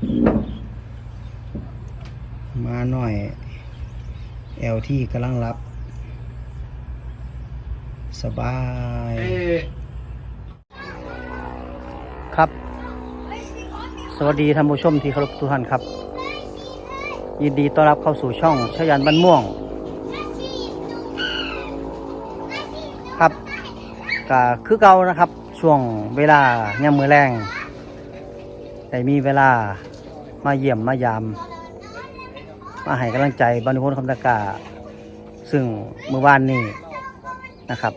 มาหน่อยเอลที่กำลังรับ สบาย ครับ สวัสดีท่านผู้ชมที่เคารพทุกท่านครับ ยินดีต้อนรับเข้าสู่ช่องชยันบ้านม่วง ครับก็คือเก่านะครับ ช่วงเวลาย่ำมือแรงได้มีเวลา มาเยี่ยมมายาม มาให้กำลังใจบรรพนคำตะกาซึ่งเมื่อวานนี้นะครับ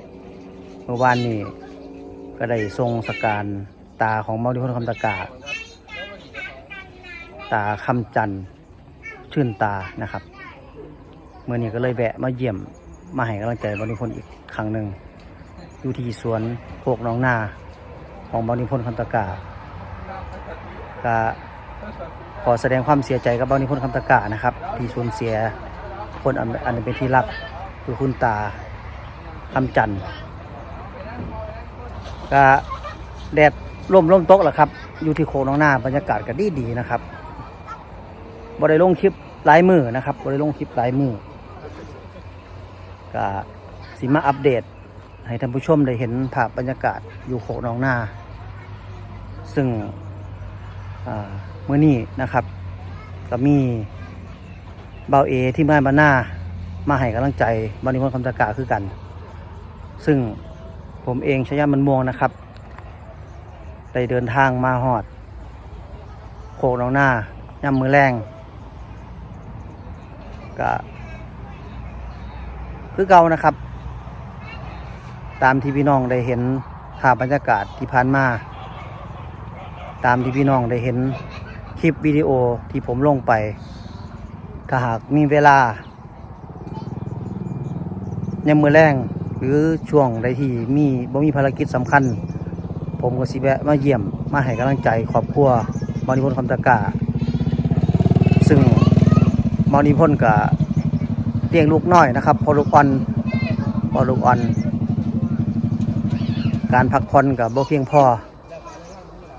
เมื่อวานนี้ก็ได้ทรงสการตาของบรรพนคำตะกาตาคำจันทร์ชื่นตานะครับเมื่อนี้ก็เลยแวะมาเยี่ยมมาให้กำลังใจบริพนอีกครั้งหนึ่งอยู่ที่สวนโคกน้องนาของบริพนคำตะกาก็ ขอแสดงความเสียใจกับบริพนธ์คำตะกานะครับที่สูญเสียคนอันเป็นที่รักคือคุณตาคำจันทร์ก็แดดร่มร่มตกแหละครับ อยู่ที่โคกหน้องนาบรรยากาศก็ดีดีนะครับบริลงคลิปลายมือนะครับบริลงคลิปลายมือก็สิมาอัปเดต ให้ท่านผู้ชมได้เห็นภาพบรรยากาศอยู่โคกหนองนาซึ่งอ่า มื่อนี้นะครับก็มีเบาเอที่บ้านบ้านหน้ามาให้กำลังใจบริวารคำตะกาคือกัน ซึ่งผมเองชยามันม่วงนะครับได้เดินทางมาหอด โคกหนองหน้าย่ำมือแรงก็คือเก่านะครับ ตามที่พี่น้องได้เห็นภาพบรรยากาศที่ผ่านมา ตามที่พี่น้องได้เห็น ลิปวิดีโอที่ผมลงไป ถ้าหากมีเวลายังมือแรงหรือช่วงใดที่มีบ่มีภารกิจสำคัญ ผมก็สิแวะมาเยี่ยมมาให้กำลังใจครอบครัวบริพนธ์คำตะกาซึ่งมอนิพนธ์กับเลี้ยงลูกน้อยนะครับพอลูกอ่อนพอลูกอ่อน การพักผ่อนกับบ่เพียงพอ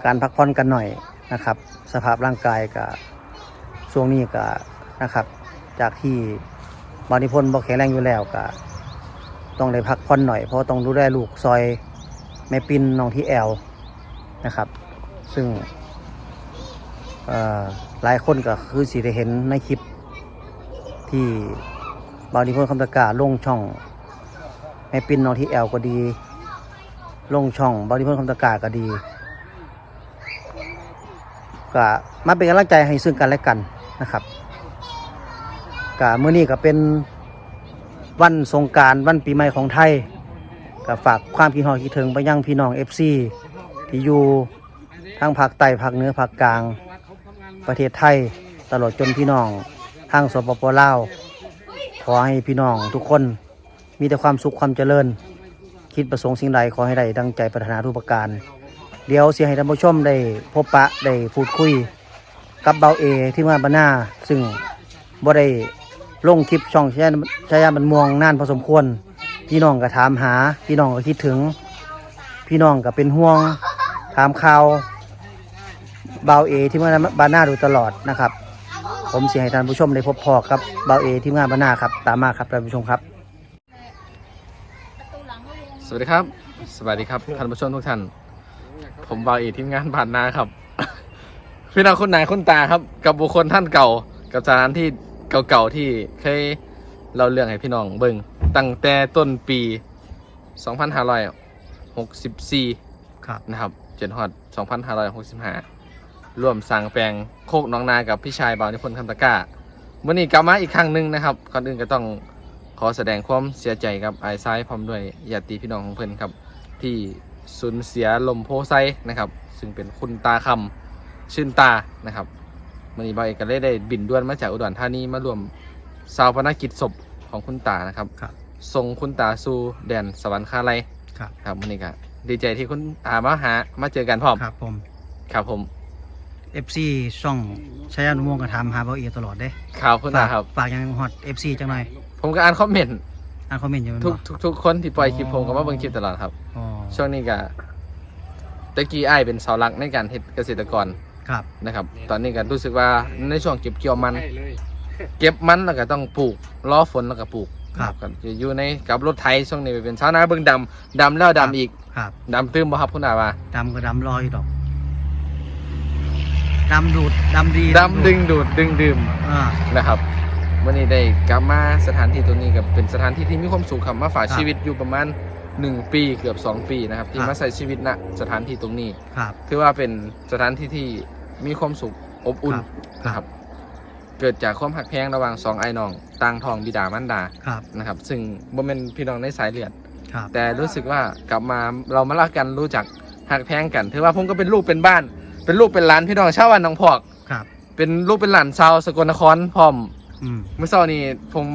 การพักผ่อนกันหน่อยนะครับ สภาพร่างกายกับช่วงนี้ก็นะครับ จากที่มอนิพนธ์บ่แข็งแรงอยู่แล้วก็ต้องได้พักผ่อนหน่อยเพราะต้องดูแลลูกซอยแม่ปินน้องที่แอลนะครับ ซึ่งหลายคนก็คือสิได้เห็นในคลิป ที่บางทีพนคำตะกาลงช่องแม่ปินน้องที่แอลก็ดี ลงช่องบางทีพนคำตะกาก็ดี ก็มาเป็นกำลังใจให้ซึ่งกันและกันนะครับก็เมื่อนี้ก็เป็นวันสงการวันปีใหม่ของไทยก็ฝากความคิดฮอดคิดถึงไปยังพี่น้อง FC ที่อยู่ทั้งภาคใต้ภาคเหนือภาคกลาง ประเทศไทยตลอดจนพี่น้องทางสปปลาวขอให้พี่น้องทุกคนมีแต่ความสุขความเจริญ คิดประสงค์สิ่งใดขอให้ได้ดังใจปรารถนาทุกประการ เดี๋ยวเสียให้ท่านผู้ชมได้พบปะได้พูดคุย กับเบาเอที่มาบรรณาซึ่งบ่ได้ลงคลิปช่องชายาชายาบันม่วงนานพอสมควร พี่น้องก็ถามหา พี่น้องก็คิดถึง พี่น้องก็เป็นห่วง ถามข่าวเบาเอที่มาบานหน้าดูตลอดนะครับ ผมเสียให้ท่านผู้ชมได้พบพอกับเบาเอที่มาบานหน้าครับ ตามมาครับท่านผู้ชมครับ สวัสดีครับ สวัสดีครับท่านผู้ชมทุกท่าน ผมบาวอีทีมงานบานนาครับ พี่น้องคุณนายคุณตาครับ กับบุคคลท่านเก่า กับสถานที่เก่าๆที่เคยเราเรื่องให้พี่น้องเบิ่งตั้งแต่ต้นปี 2564 ครับ นะครับจนฮอด2565 ร่วมสร้างแปลงโคกหน้องนากับพี่ชายบาวนิพนธ์คำตะกร้าวันนี้กลับมาอีกครั้งหนึ่งนะครับก่อนอื่นก็ต้องขอแสดงความเสียใจกับไอ้ซ้ายพร้อมด้วยญาติพี่น้องของเพิ่นครับ ที่ สูญเสียลมโพไซนะครับ ซึ่งเป็นคุณตาคำชื่นตานะครับวันนี้บาวเอกก็เลยได้บินด่วนมาจากอุดรธานีมารวมสาวพนกิจศพของคุณตานะครับครับ ส่งคุณตาสู่แดนสวรรคาไลยครับ ครับวันนี้ก็ดีใจที่คุณตามาหามาเจอกันพร้อมครับผม ครับผม FC ช่องชายานุวงศ์ก็ถามหาเบาเอตลอดเด้ข่าวคุณตาครับ ฝากยังฮอต FC จังหน่อย ผมก็อ่านคอมเมนต์อ่านคอมเมนต์อยู่แมันทุกบ่ทุกทุกคนที่ปล่อยคลิปอ๋อผมก็มาเบิ่งคลิปตลอดครับ อ๋อ ช่วงนี้ก็ตะกี้อ้ายเป็นเสาหลักในการเฮ็ดเกษตรกรครับ นะครับ ตอนนี้ก็รู้สึกว่าในช่วงเก็บเกี่ยวมันเก็บมันแล้วก็ต้องปลูกล้อฝนแล้วก็ปลูกครับ ก็จะอยู่ในกับรถไถช่วงนี้เป็นชาวนาเบิ่งดำดำแล้วดำอีกครับดำตื้มบ่ครับคุณอาว่าดำก็ดำรออยู่ดอกดำดูดดำดีดำดึงดูดดึงดื่ม อ่า นะครับวันนี้ได้กลับมาสถานที่ตัวนี้กับเป็นสถานที่ที่มีความสุขครับมาฝากครับ ชีวิตอยู่ประมาณ 1ปีเกือบ2ปีนะครับที่ครับ มาใช้ชีวิตณสถานที่ตรงนี้ ครับ ถือว่าเป็นสถานที่ที่มีความสุขอบอุ่นครับนะครับ เกิดจากความหักแพงระหว่างสองไอ้น้องต่างทองบิดามารดาครับนะครับ ซึ่งบ่เป็นพี่น้องในสายเลือด ครับแต่รู้สึกว่ากลับมาเรามารักกันรู้จักหักแพงกันถือว่าผมก็เป็นลูกเป็นบ้าน เป็นลูกเป็นหลานพี่น้องชาววันหนองพอก ครับเป็นลูกเป็นหลานชาวสกลนครพร้อม อืม เมื่อเช้านี้ผม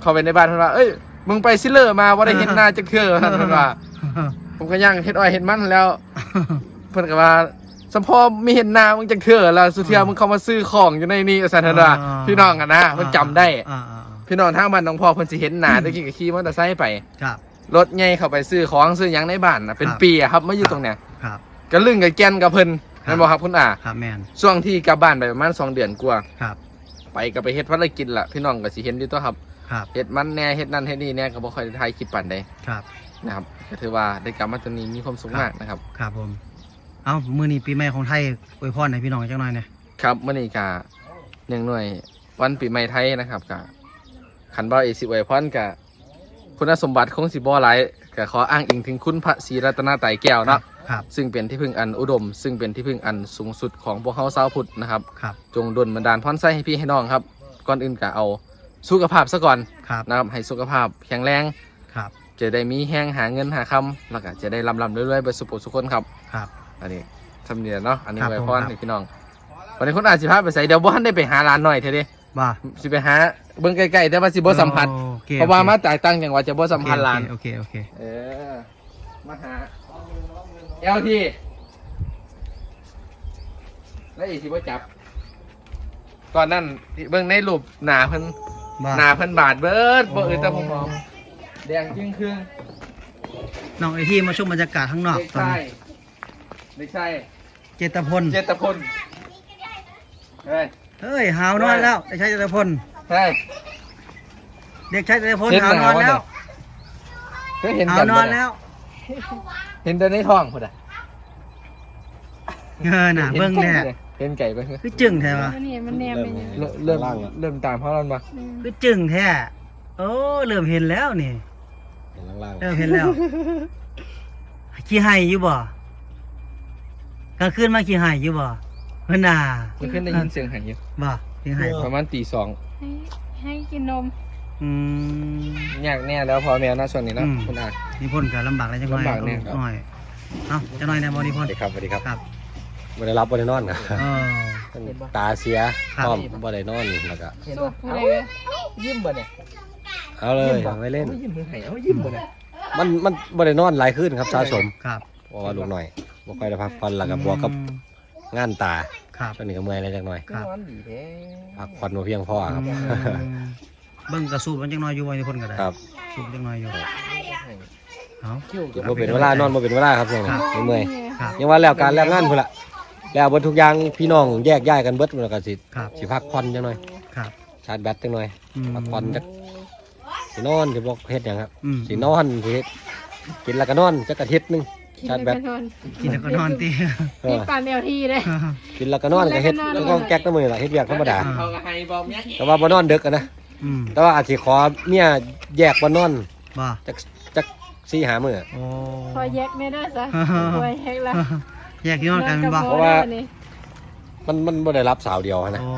เข้าไปในบ้านเพิ่นว่า เอ้ย มึงไปซิเลอร์มาว่าได้เห็นหน้าจักเทื่อท่านเพิ่นว่า ผมก็ย่างเฮ็ดอ้อยเฮ็ดมันแล้ว เพิ่นก็ว่าสมพอมีเห็นหน้ามึงจักเทื่อแล้วสุเทียมึงเข้ามาซื้อของอยู่ในนี้อาจารย์ธดาอ่าพี่น้องกันนะเพิ่นจำได้อ่าอ่าพี่น้องทางบ้านน้องพ่อเพิ่นสิเห็นหน้าตะกี้ก็ขี่มอเตอร์ไซค์ไปครับรถใหญ่เข้าไปซื้อของซื้อหยังในบ้านน่ะเป็นครับปีอะครับมาอยู่ตรงเนี้ยครับก็ลึงกับแกนกับเพิ่นครับแม่นบ่ครับคุณอาครับแมนช่วงที่กลับบ้านไปประมาณสองเดือนกว่าครับ ไปก็ไปเฮ็ดภารกิจล่ะพี่น้องก็สิเห็นอยู่ตัวครับ ครับเฮ็ดมันแหน่เฮ็ดนั่นเฮ็ดนี่แหน่ก็บ่ค่อยได้ถ่ายคลิปปานใดครับนะครับก็ถือว่าได้กลับมาตรงนี้มีความสุขครับมากนะครับ ครับผม เอ้ามือนี้ปีใหม่ของไทยอวยพรให้พี่น้องจังหน่อยเนี่ยครับมื่อนี้กาเนื่องหน่วยวันปีใหม่ไทยนะครับกะขันบ่าวเอสิอวยพรกะคุณสมบัติของสิบ่หลายก็ขออ้างอิงถึงคุณพระศรีรัตนตรัยแก้วเนาะครับซึ่งเป็นที่พึ่งอันอุดม ซึ่งเป็นที่พึ่งอันสูงสุดของพวกเขาชาวพุทธนะครับครับ จงดลบันดาลพรไส้ให้พี่ให้น้องครับ ก่อนอื่นกะเอา สุขภาพซะก่อนครับนะครับให้สุขภาพแข็งแรงครับ จะได้มีแห้งหาเงินหาคำแล้วก็จะได้ลำลำเรื่อยๆไปสุขสุขคนครับครับ อันนี้สำเนียงเนาะอันนี้ครับไว้ผมพรครับให้พี่น้องวันนี้คนอาจสิพาไปใส่เดี๋ยวบ้านได้ไปหาร้านหน่อยเถอะดิว่าสิไปหาเบิ่งใกล้ๆแต่ว่าสิบ่สัมผัสโอคเพราะว่าโอคมาจ่ายตังค์อย่างว่าจะบ่สัมผัสร้านโอเคโอเคเออมาหาเอลทีแล้วอีกสิบ่จับก่อนนั้นที่เบิ่งในรูปหน้าเพิ่น ว่าหน้าเพิ่นบาดเบิดบ่อื่นแต่ผมมองแดงจึงครึ่งน้องไอที่มาชมบรรยากาศข้างนอกเด็กตอนชายนี้เด็กชายเจตพล เจตพลเฮ้ยเฮ้ยหาวนอนแล้วเด็กชายเจตพล เฮ้ย เด็กชายเจตพลเห็นหาวนอนหนาวแล้วเคยเห็นหากัวนนบ่อนเยแล้วเห็นแต่ในท้องพุ่นอะเออน่ะเบิ้งเนี่ย เห็นไก่เบิ่งคือจึงแท้วะอันนี้มันแนมเป็นยังไงเริ่มเริ่มเริ่มตามเขาแล้วมาคือจึงแท้โอ้เริ่มเห็นแล้วนี่ เห็นล่างเริ่มเห็นแล้วขี้ไห้อยู่บ่กลางคืนมาขี้ไห้อยู่บ่เพิ่นน่ะมันขึ้นได้ยินเสียงหายอยู่บ่ขี้ไห้บ่ประมาณตีสองให้ให้กินนมอืม ยากแน่แล้วพอแมวนะส่วนนี้เนาะอืม คุณอา นิพนธ์ก็ลำบากแล้วจังหน่อยลำบากแน่ครับ หน่อยเอ้าจังหน่อยแน่บ่นิๆพสนวัธ์สดีครับสวัสดีครับ ครับ บ่ได้รับบ่ได้นอนครับเออตาเสียครับ พร้อมบ่ได้นอนแล้วก็สูบอะไรเลยยิ้มบ่เนี่ยเอาเลยเอาไว้เล่น อายิ้มมือหายเอายิ้มบ่เนี่ยมันมันบ่ได้นอนหลายคืนครับสะสมครับเพราะว่าลูกหน่อยบ่ค่อยได้พักผ่อนแล้วก็บวกกับอืมงานตาครับ ช่วงนี้ก็เมื่อยแล้วจักหน่อยครับนอนดีแท้พักผ่อนบ่เพียงพอครับ อืมเบิ่งกระสูบมันจังน้อยอยู่บ่นิพนธ์ก็ได้ครับสูบจังน้อยอยู่เอ้าบ่เป็นเวลานอนบ่เป็นเวลาครับช่วงนี้เมื่อยครับยังว่าแล้วการแล้วงานพุ่นล่ะ แล้วเบิดทุกอย่างพี่น้องแยกย้ายกันเบิดแล้วก็สิครับ สิพักผ่อนจังหน่อยครับ ชาร์จแบตจังหน่อย อืม พักผ่อนจักสินอนสิบ่เฮ็ดหยังครับอืมสินอนสิเฮ็ดกินแล้วก็นอนจักอาทิตย์หนึง กินชาร์จแบแล้วตก็นอนกินแล้วก็นอนตีเอนี่อปานเดียวทีเลย กินแล้วก็นอนก็เฮ็ดกินแล้แล้ววก็ก็นอนแก๊กน้ำมือล่ะเฮ็ดเวียกธรรมดา เขาก็ให้บ่เมียแต่ว่าบ่นอนดึกอะนะ อืมแต่ว่าอาจสิขอเมียแยกบ่นอนบ่จักจักสี่หามื้อโอ้พอแยกไม่ได้ซะพอแยกละ แยกที่นอนกันบ่เพราะว่า มันมันบ่ได้รับสาวเดียวนะโอ้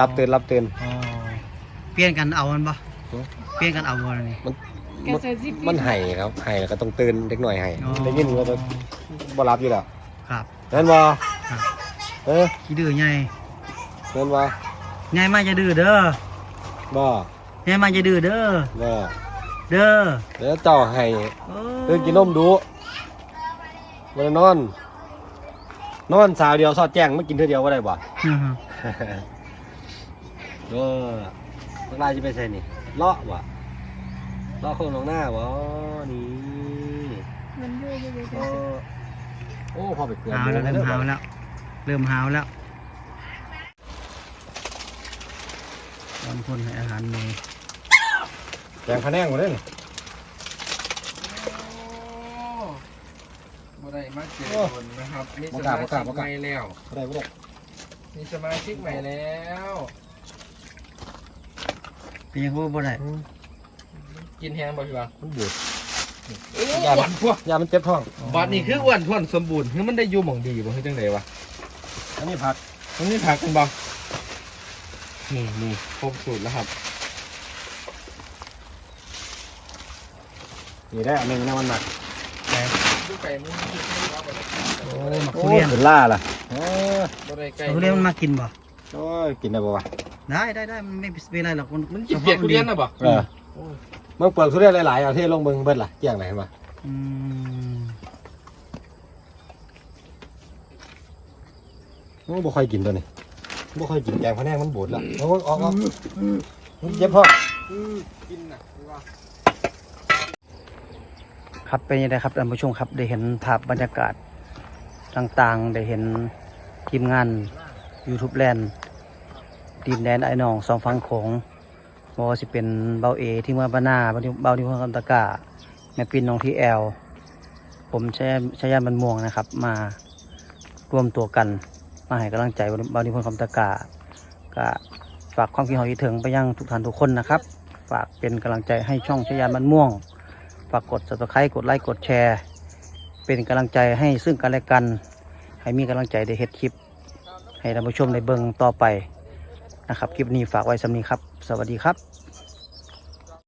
รับตื่นรับตื่นโอ้เปลี่ยนกันเอามันบ่หือเปลี่ยนกันเอาบ่นี่มันแกมันใส่ซิปมันให้ครับให้แล้วก็ต้องตื่นเด็กหน่อยให้อ๋อได้ยินว่าบ่รับอยู่แล้วครับนั่นบ่ครับเออขี้ดื้อใหญ่นั่นบ่ใหญ่มาจะดื้อเด้อบ่ใหญ่มาจะดื้อเด้อบ่เด้อแล้วเจ้าให้โอ้ตื่นกินนมดูบ่ได้นอน นอนสาวเดียวซอดแจ้งไม่กินเท่าเดียวว่าได้บ่ อืมก็นักลายจะไปใส่นี่เลาะบ่เลาะโค้งลงหน้าบ่นี่มันเยอะเยเยอโอ้พอไปเกลือหาวแล้วเริ่มหาวแล้ว เริ่มหาวแล้วตอนคนให้อาหารเมย์แจงพะแนงหมดเลย บ่ได้มาเจอคนนะครับมีบ่สกล้ามาบ่ชิกล้ากบ่กใหล้าม่แล้วบ่ได้บ่ได้มีสมาชิกใหม่แล้วเป็นยังไงบ่ได้กินแห้งบ่พี่บ่าวมันบูดโอ้ยาหวานพวกยามันเจ็บท้องบัดนี้คืออ้วนท้วนสมบูรณ์คือมันได้อยู่หม่องดีบ่คือจังไดวะอันนี้ผักมันนี่ผักกันบ่นี่นี่ครบสูตรแล้วครับนี่ได้อันหนึงนะมันหนัก โอ้หมักโอ้ทุเรียนเป็นล่าล่ะเออบ่ได้ไก่ทุเรียนมันมากินบ่ โอ้ยกินได้บ่วะได้ได้ได้มันไม่เป็นไรหรอกมันมันกินเปียกทุเรียนน่ะบ่เออเมื่อเปลือกทุเรียนหลายๆเอาเทลงเบิ่งเบิดล่ะเกี่ยงไหนมาอืมโอ้บ่ค่อยกินตัวนี้บ่ค่อยกินแกงพะแนงมันบูดละโอ้ยออกออกมันเจ็บท้องกินน่ะพี่ว่า ครับเป็นยังไงครับท่านผู้ชมครับได้เห็นภาพบรรยากาศต่างๆ ได้เห็นทีมงาน YouTube แลนด์ดินแดนไอ้หนองสองฝั่งโขงบ่ว่าสิเป็นเบาเอที่เมือบ้านนาเบาที่เบาที่เมืองคำตะกาแม่ปินน้องที่แอลผมใช้ใช้ยานบันม่วงนะครับ มารวมตัวกันมาให้กำลังใจบาริพนคำตะกาก็ฝากความคิดเห็นถึงไปยังทุกท่านทุกคนนะครับ ฝากเป็นกำลังใจให้ช่องใชายานบันม่วง ฝากกด subscribe กดไลค์กดแชร์ เป็นกำลังใจให้ซึ่งกันและกัน ให้มีกำลังใจได้เฮ็ดคลิป ให้ท่านผู้ชมได้เบิ่งต่อไปนะครับ คลิปนี้ฝากไว้สำนีครับ สวัสดีครับ